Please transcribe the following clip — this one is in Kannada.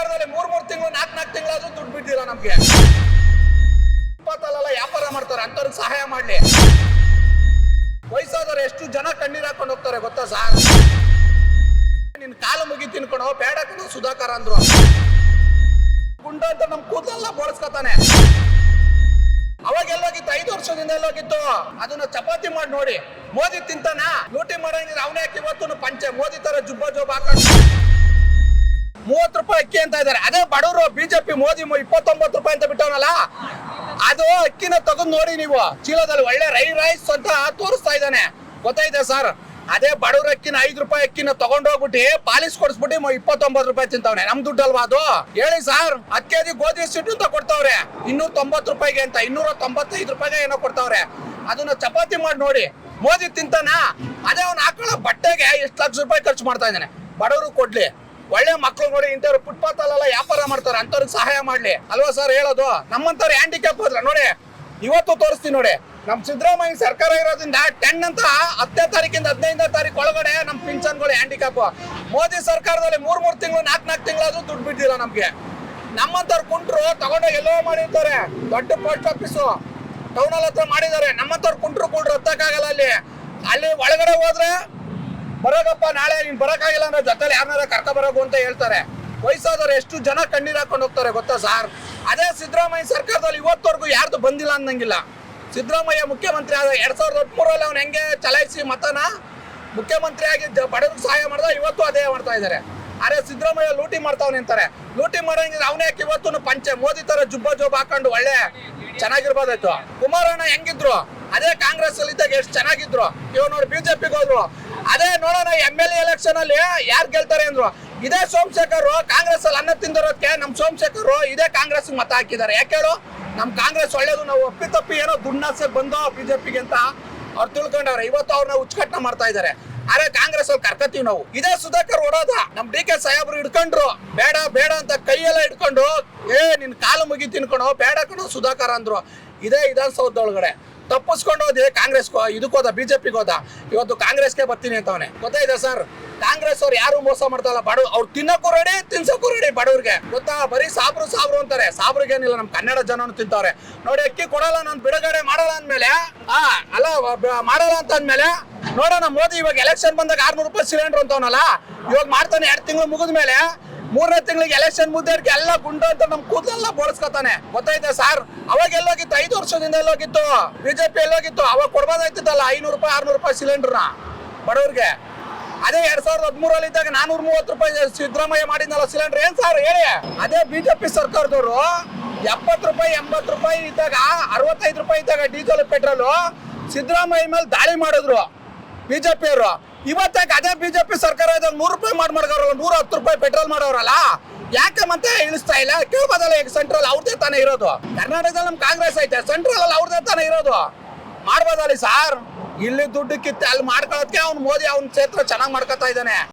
ಸರ್ಕಾರದಲ್ಲಿ ಮೂರ್ ಮೂರ್ ತಿಂಗಳು ನಾಲ್ಕು ನಾಲ್ಕು ತಿಂಗಳಾದ್ರೂ ದುಡ್ಡು ಬಿದ್ದಿಲ್ಲ ನಮ್ಗೆ. ಇಪ್ಪತ್ತಲ್ಲ ವ್ಯಾಪಾರ ಮಾಡ್ತಾರೆ, ಅಂತವ್ರಿಗೆ ಸಹಾಯ ಮಾಡ್ಲಿ. ವಯಸ್ಸಾದವ್ರು ಎಷ್ಟು ಜನ ಕಣ್ಣೀರ್ ಹಾಕೊಂಡು ಹೋಗ್ತಾರೆ ಗೊತ್ತಾ ಸಾರ್? ನಿನ್ ಕಾಲು ಮುಗಿ ತಿನ್ಕೊಂಡು ಬೇಡ ಸುಧಾಕರ್ ಅಂದ್ರು. ಗುಂಡ ಅಂತ ನಮ್ ಕೂದಲೆಲ್ಲ ಬೋಳಿಸ್ಕೊತಾನೆ. ಅವಾಗ ಎಲ್ಲೋಗಿತ್ತು, ಐದು ವರ್ಷದಿಂದ ಎಲ್ಲೋಗಿತ್ತು. ಅದನ್ನ ಚಪಾತಿ ಮಾಡಿ ನೋಡಿ, ಮೋದಿ ತಿಂತಾನ? ಲೂಟಿ ಮಾಡಂಗಿದ್ರೆ ಅವನೇ ಹಾಕಿ ಇವತ್ತು ಪಂಚೆ, ಮೋದಿ ತರ ಜುಬ್ಬ ಜೋಬ್ ಹಾಕೊಂಡು ಮೂವತ್ತು ರೂಪಾಯಿ ಅಕ್ಕಿ ಅಂತ ಇದ್ದಾರೆ. ಅದೇ ಬಡವರು ಬಿಜೆಪಿ ಮೋದಿ ಇಪ್ಪತ್ತೊಂಬತ್ತು ರೂಪಾಯಿ ಅಂತ ಬಿಟ್ಟವನಲ್ಲ? ಅದು ಅಕ್ಕಿನ ತಗೊಂಡು ನೋಡಿ ನೀವು. ಚೀಲದಲ್ಲಿ ಒಳ್ಳೆ ರೈ ರೈಸ್ ಅಂತ ತೋರಿಸ್ತಾ ಇದ್ದಾನೆ. ಗೊತ್ತಾಯ್ತಾ ಸರ್? ಅದೇ ಬಡವ್ರ ಅಕ್ಕಿನ ಐದು ರೂಪಾಯಿ ಅಕ್ಕಿನ ತಗೊಂಡೋಗ್ಬಿಟ್ಟು ಪಾಲಿಸ್ ಕೊಡಿಸ್ಬಿಟ್ಟು ಇಪ್ಪತ್ತೊಂಬತ್ತು ರೂಪಾಯಿ ತಿಂತವ್ನೆ. ನಮ್ ದುಡ್ಡಲ್ವಾ ಅದು? ಹೇಳಿ ಸರ್. ಹತ್ತು ಕೆಜಿ ಗೋಧಿ ಸಿಟ್ಟು ಅಂತ ಕೊಡ್ತಾವ್ರೆ. ಇನ್ನೂರ ತೊಂಬತ್ತು ರೂಪಾಯಿಗೆ ಅಂತ, ಇನ್ನೂರ ತೊಂಬತ್ತೈದು ರೂಪಾಯಿಗೆ ಏನೋ ಕೊಡ್ತಾವ್ರೆ. ಅದನ್ನ ಚಪಾತಿ ಮಾಡಿ ನೋಡಿ. ಮೋದಿ ತಿಂತಾನ? ಅದೇ ಅವ್ನು ಹಾಕೊಳ್ಳೋ ಬಟ್ಟೆಗೆ ಎಷ್ಟು ಲಕ್ಷ ರೂಪಾಯಿ ಖರ್ಚು ಮಾಡ್ತಾ ಇದ್ದಾನೆ. ಬಡವರು ಕೊಡ್ಲಿ. ಒಳ್ಳೆ ಮಕ್ಕಳು ನೋಡಿ ಇಂಥವ್ರು ಫುಟ್ಪಾತ್ ಅಲ್ಲೆಲ್ಲ ವ್ಯಾಪಾರ ಮಾಡ್ತಾರೆ ಅಂತವ್ರಿಗೆ ಸಹಾಯ ಮಾಡ್ಲಿ. ಅಲ್ವಾ ಸರ್ ಹೇಳೋದು? ನಮ್ಮಂತವ್ರು ಹ್ಯಾಂಡಿಕ್ಯಾಪ್ ಹೋದ್ರ ನೋಡಿ, ಇವತ್ತು ತೋರಿಸ್ತೀನಿ ನೋಡಿ. ನಮ್ ಸಿದ್ದರಾಮಯ್ಯ ಸರ್ಕಾರ ಇರೋದ್ರಿಂದ ಟೆನ್ ಅಂತ ಹತ್ತನೇ ತಾರೀಕಿಂದ ಹದಿನೈದನೇ ತಾರೀಕು ಒಳಗಡೆ ನಮ್ ಪಿಂಚನ್ಗಳು ಹ್ಯಾಂಡಿಕ್ಯಾಪ್ ಮೋದಿ ಸರ್ಕಾರದಲ್ಲಿ ಮೂರ್ ಮೂರ್ ತಿಂಗಳು ನಾಲ್ಕು ನಾಲ್ಕು ತಿಂಗಳಾದ್ರೂ ದುಡ್ಡು ಬಿಟ್ಟಿಲ್ಲ ನಮ್ಗೆ. ನಮ್ಮಂತವ್ರು ಕುಂಟ್ರು, ತಗೊಂಡೋಗಿ ಎಲ್ಲೋ ಮಾಡಿರ್ತಾರೆ. ದೊಡ್ಡ ಪೋಸ್ಟ್ ಆಫೀಸು ಟೌನ್ ಹತ್ರ ಮಾಡಿದ್ದಾರೆ. ನಮ್ಮಂತವ್ರು ಕುಂಟ್ರು ಕುಂಟ್ರು, ಹತ್ತಕ್ಕಾಗಲ್ಲ ಅಲ್ಲಿ. ಅಲ್ಲಿ ಒಳಗಡೆ ಹೋದ್ರೆ ಬರೋಗಪ್ಪ, ನಾಳೆ ನೀನ್ ಬರೋಕ್ಕಾಗಿಲ್ಲ ಅಂದ್ರೆ ಜೊತೆಲಿ ಯಾರನ್ನಾರ ಕರ್ಕ ಬರೋಗು ಅಂತ ಹೇಳ್ತಾರೆ. ವಯಸ್ಸಾದವ್ರು ಎಷ್ಟು ಜನ ಕಣ್ಣೀರ್ ಹಾಕೊಂಡು ಹೋಗ್ತಾರೆ ಗೊತ್ತಾ ಸಾರ್? ಅದೇ ಸಿದ್ದರಾಮಯ್ಯ ಸರ್ಕಾರದಲ್ಲಿ ಇವತ್ತವರೆಗೂ ಯಾರ್ದು ಬಂದಿಲ್ಲ ಅನ್ನಂಗಿಲ್ಲ ಸಿದ್ದರಾಮಯ್ಯ ಮುಖ್ಯಮಂತ್ರಿ ಆದ ಎರಡ್ ಸಾವಿರದ ಹದಿಮೂರಲ್ಲಿ ಅವ್ನು ಹೆಂಗೆ ಚಲಾಯಿಸಿ ಮತನ? ಮುಖ್ಯಮಂತ್ರಿ ಆಗಿ ಬಡವ್ರಿಗೆ ಸಹಾಯ ಮಾಡ್ದ, ಇವತ್ತು ಅದೇ ಮಾಡ್ತಾ ಇದ್ದಾರೆ ಅರೆ ಸಿದ್ದರಾಮಯ್ಯ ಲೂಟಿ ಮಾಡ್ತಾವನೆ ಅಂತಾರೆ. ಲೂಟಿ ಮಾಡೋಂಗಿಲ್ಲ ಅವನೇ ಇವತ್ತು ಪಂಚೆ? ಮೋದಿ ತರ ಜುಬ್ಬ ಜೋಬ್ ಹಾಕೊಂಡು ಒಳ್ಳೆ ಚೆನ್ನಾಗಿರ್ಬೋದಾಯ್ತು. ಕುಮಾರಣ್ಣ ಹೆಂಗಿದ್ರು? ಅದೇ ಕಾಂಗ್ರೆಸ್ ಅಲ್ಲಿ ಇದ್ದಾಗ ಎಷ್ಟು ಚೆನ್ನಾಗಿದ್ರು? ಇವ್ ನೋಡಿ ಬಿಜೆಪಿಗೆ ಹೋದ್ರು. ಅದೇ ನೋಡೋಣ, ಎಂ ಎಲ್ ಎಲೆಕ್ಷನ್ ಅಲ್ಲಿ ಯಾರು ಗೆಲ್ತಾರೆ ಅಂದ್ರು. ಇದೇ ಸೋಮಶೇಖರ್ ಕಾಂಗ್ರೆಸ್ ಅಲ್ಲಿ ಅನ್ನ ತಿಂದಿರೋದಕ್ಕೆ ನಮ್ ಸೋಮಶೇಖರ್ ಇದೇ ಕಾಂಗ್ರೆಸ್ ಮತ ಹಾಕಿದ್ದಾರೆ. ಯಾಕೆ ಹೇಳು? ನಮ್ ಕಾಂಗ್ರೆಸ್ ಒಳ್ಳೇದು, ನಾವು ಒಪ್ಪಿ ತಪ್ಪಿ ಏನೋ ದುಡ್ಡಾಸೆ ಬಂದೋ ಬಿಜೆಪಿಗೆ ಅಂತ ಅವ್ರು ತಿಳ್ಕೊಂಡವ್ರೆ. ಇವತ್ತು ಅವ್ರನ್ನ ಉಚ್ಕಟ್ನ ಮಾಡ್ತಾ ಇದ್ದಾರೆ. ಅರೆ, ಕಾಂಗ್ರೆಸ್ ಅಲ್ಲಿ ಕರ್ಕತೀವಿ ನಾವು. ಇದೇ ಸುಧಾಕರ್ ಓಡೋದ. ನಮ್ ಡಿ ಕೆ ಸಾಹೇಬ್ರು ಹಿಡ್ಕೊಂಡ್ರು. ಬೇಡ ಬೇಡ ಅಂತ ಕೈಯೆಲ್ಲ ಹಿಡ್ಕೊಂಡು, ಏ, ನಿನ್ ಕಾಲು ಮುಗಿ ತಿನ್ಕೊಂಡು ಬೇಡ ಕಣೋ ಸುಧಾಕರ್ ಅಂದ್ರು. ಇದೇ ವಿಧಾನಸೌಧದೊಳಗಡೆ. ತಪ್ಪಿಸ್ಕೊಂಡು ಹೋದೆ ಕಾಂಗ್ರೆಸ್ ಇದಕ್ಕೆ ಹೋದ, ಬಿಜೆಪಿಗೆ ಹೋದ. ಇವತ್ತು ಕಾಂಗ್ರೆಸ್ಗೆ ಬರ್ತೀನಿ ಅಂತವನೆ. ಗೊತ್ತಾಯ್ತಾ ಸರ್? ಕಾಂಗ್ರೆಸ್ ಅವ್ರು ಯಾರು ಮೋಸ ಮಾಡ್ತಾರಲ್ಲ ಬಡವ್ ಅವ್ರು ತಿನ್ನಕ್ಕೂ ರೆಡಿ ತಿನ್ಸಕ್ಕೂ ರೆಡಿ ಬಡವ್ರಿಗೆ. ಗೊತ್ತಾ? ಬರೀ ಸಾಬ್ರು ಸಾಬ್ರು ಅಂತಾರೆ. ಸಾಬ್ರಿಗೆ ಏನಿಲ್ಲ, ನಮ್ ಕನ್ನಡ ಜನನು ತಿಂತಾರೆ. ನೋಡಿ, ಅಕ್ಕಿ ಕೊಡಲ್ಲ, ನಾನು ಬಿಡುಗಡೆ ಮಾಡಲ್ಲ ಅಂದ್ಮೇಲೆ, ಆ, ಅಲ್ಲ ಮಾಡಲ್ಲ ಅಂತ ಅಂದ್ಮೇಲೆ, ನೋಡೋಣ ಮೋದಿ ಇವಾಗ ಎಲೆಕ್ಷನ್ ಬಂದಾಗ ಆರ್ನೂರು ರೂಪಾಯಿ ಸಿಲಿಂಡರ್ ಅಂತವನಲ್ಲ? ಇವಾಗ ಮಾಡ್ತಾನೆ, ಎರಡು ತಿಂಗಳು ಮುಗಿದ ಮೇಲೆ ಮೂರನೇ ತಿಂಗಳಿಗೆ ಎಲೆಕ್ಷನ್ ಮುದ್ದಕ್ಕೆ ಎಲ್ಲ ಗುಂಡು ಅಂತ ನಮ್ ಕೂದಲೆಲ್ಲ ಬೋಳಿಸ್ಕೊತಾನೆ. ಗೊತ್ತಾಯ್ತಾ ಸರ್? ಅವಾಗ ಎಲ್ಲೋಗಿತ್ತು? ಐದು ವರ್ಷದಿಂದ ಎಲ್ಲೋಗಿತ್ತು. ಬಿಜೆಪಿ ಎಲ್ಲೋಗಿತ್ತು. ಅವಾಗ ಕೊಡ್ಬೋದಾಯ್ತಿತ್ತಲ್ಲ? ಐನೂರು ರೂಪಾಯಿ, ಆರ್ನೂರು ರೂಪಾಯಿ ಸಿಲಿಂಡರ್ನ ಬಡವ್ರಿಗೆ. ಅದೇ ಎರಡ್ ಸಾವಿರದ ಹದಿಮೂರಲ್ಲಿ ಇದ್ದಾಗ ನಾನೂರ ಮೂವತ್ತು ರೂಪಾಯಿ ಸಿದ್ದರಾಮಯ್ಯ ಮಾಡಿದ್ನಲ್ಲ ಸಿಲಿಂಡರ್ ಏನ್ ಸರ್? ಹೇಳಿ. ಅದೇ ಬಿಜೆಪಿ ಸರ್ಕಾರದವರು, ಎಪ್ಪತ್ತು ರೂಪಾಯಿ, ಎಂಬತ್ತು ರೂಪಾಯಿ ಇದ್ದಾಗ, ಅರವತ್ತೈದು ರೂಪಾಯಿ ಇದ್ದಾಗ ಡೀಸೆಲ್ ಪೆಟ್ರೋಲು ಸಿದ್ದರಾಮಯ್ಯ ಮೇಲೆ ದಾಳಿ ಮಾಡಿದ್ರು. ಬಿಜೆಪಿ ಅವರು. ಇವತ್ತಾಗ ಅದೇ ಬಿಜೆಪಿ ಸರ್ಕಾರ ಇದ್ದಾಗ ನೂರು ರೂಪಾಯಿ ಮಾಡಿ ಮಾಡ್ಕೋರಲ್ಲ ನೂರ ಹತ್ತು ರೂಪಾಯಿ ಪೆಟ್ರೋಲ್ ಮಾಡೋರಲ್ಲ ಯಾಕೆ ಮತ್ತೆ ಇಳಿಸ್ತಾ ಇಲ್ಲ? ಕೇಳ್ಬೋದಲ್ಲ ಈಗ ಸೆಂಟ್ರಲ್ ಅವ್ರದೇ ತಾನೇ ಇರೋದು. ಕರ್ನಾಟಕದಲ್ಲಿ ನಮ್ ಕಾಂಗ್ರೆಸ್ ಐತೆ ಸೆಂಟ್ರಲ್ ಅಲ್ಲಿ ಅವ್ರದೇ ತಾನೇ ಇರೋದು. ಮಾಡ್ಬೋದಲ್ಲಿ ಸಾರ್? ಇಲ್ಲಿ ದುಡ್ಡು ಕಿತ್ತೆ ಅಲ್ಲಿ ಮಾಡ್ಕೊಳ್ಳೋದಕ್ಕೆ ಅವ್ನು ಮೋದಿ ಅವ್ನ ಕ್ಷೇತ್ರ ಚೆನ್ನಾಗಿ ಮಾಡ್ಕೊತಾ ಇದ್ದಾನೆ.